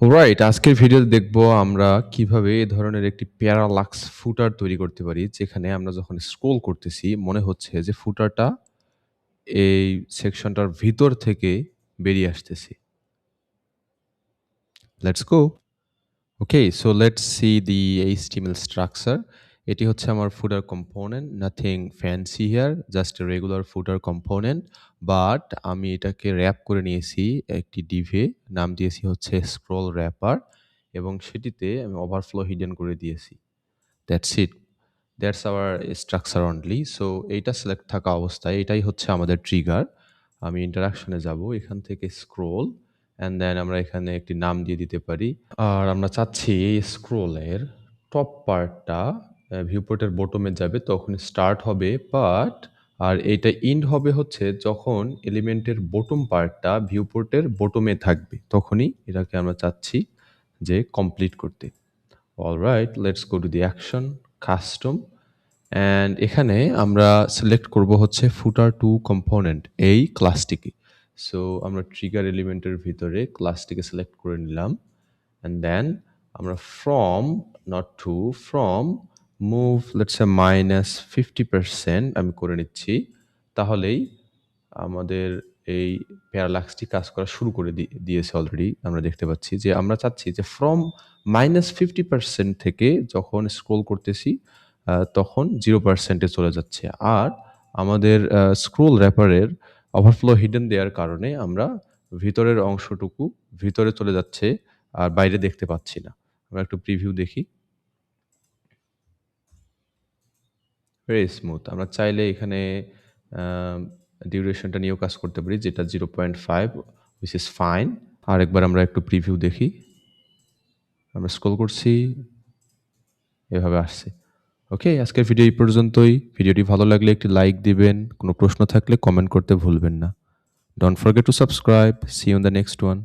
Right আজকের ভিডিওতে দেখব আমরা কীভাবে এ ধরনের একটি প্যারালাক্স ফুটার তৈরি করতে পারি, যেখানে আমরা যখন স্ক্রোল করতেছি, মনে হচ্ছে যে ফুটারটা এই সেকশনটার ভিতর থেকে বেরিয়ে আসতেছি। Let's go okay so let's see the HTML structure এটি হচ্ছে আমার footer component nothing fancy here just regular footer component but আমি এটাকে র্যাপ করে নিয়েছি একটি ডিভে নাম দিয়েছি হচ্ছে স্ক্রোল র্যাপার এবং সেটিতে আমি ওভারফ্লো হিডেন করে দিয়েছি। That's it that's our structure only so এইটা সিলেক্ট থাকা অবস্থায়, এটাই হচ্ছে আমাদের ট্রিগার আমি ইন্টারাকশনে যাব, এখান থেকে স্ক্রোল অ্যান্ড দেন আমরা এখানে একটি নাম দিয়ে দিতে পারি। আর আমরা চাচ্ছি এই স্ক্রোলের টপ পার্টটা ভিউপোর্টের বটমে যাবে, তখন স্টার্ট হবে বাট আর এইটা ইন্ড হবে হচ্ছে যখন এলিমেন্টের বটম পার্টটা ভিউপোর্টের বটমে থাকবে, তখনই এটাকে আমরা চাচ্ছি যে কমপ্লিট করতে। Alright let's go to the action custom and এখানে আমরা সিলেক্ট করব হচ্ছে ফুটার টু কম্পোনেন্ট এই ক্লাসটিকে সো আমরা ট্রিগার এলিমেন্টের ভিতরে ক্লাসটিকে সিলেক্ট করে নিলাম অ্যান্ড দেন আমরা from not to from move let's minus fifty percent আমি করে নিচ্ছি, তাহলেই আমাদের এই প্যারালাক্সটি কাজ করা শুরু করে দিয়েছে অলরেডি আমরা দেখতে পাচ্ছি যে আমরা চাচ্ছি যে ফ্রম মাইনাস ফিফটি পার্সেন্ট থেকে যখন স্ক্রোল করতেছি তখন জিরো পার্সেন্টে চলে যাচ্ছে। আর আমাদের স্ক্রোল র্যাপারের ওভারফ্লো হিডেন দেওয়ার কারণে আমরা ভিতরের অংশটুকু ভিতরে চলে যাচ্ছে আর বাইরে দেখতে পাচ্ছি না। আমরা একটু প্রিভিউ দেখি। ভেরি স্মুথ আমরা চাইলে এখানে ডিউরেশনটা নিয়েও কাজ করতে পারি, যেটা zero point five which is fine আর একবার আমরা একটু প্রিভিউ দেখি। আমরা স্ক্রল করছি। এভাবে আসছে। ওকে আজকের ভিডিও এই পর্যন্তই। ভিডিওটি ভালো লাগলে একটি লাইক দিবেন। কোনো প্রশ্ন থাকলে কমেন্ট করতে ভুলবেন না। Don't forget to subscribe see on the next one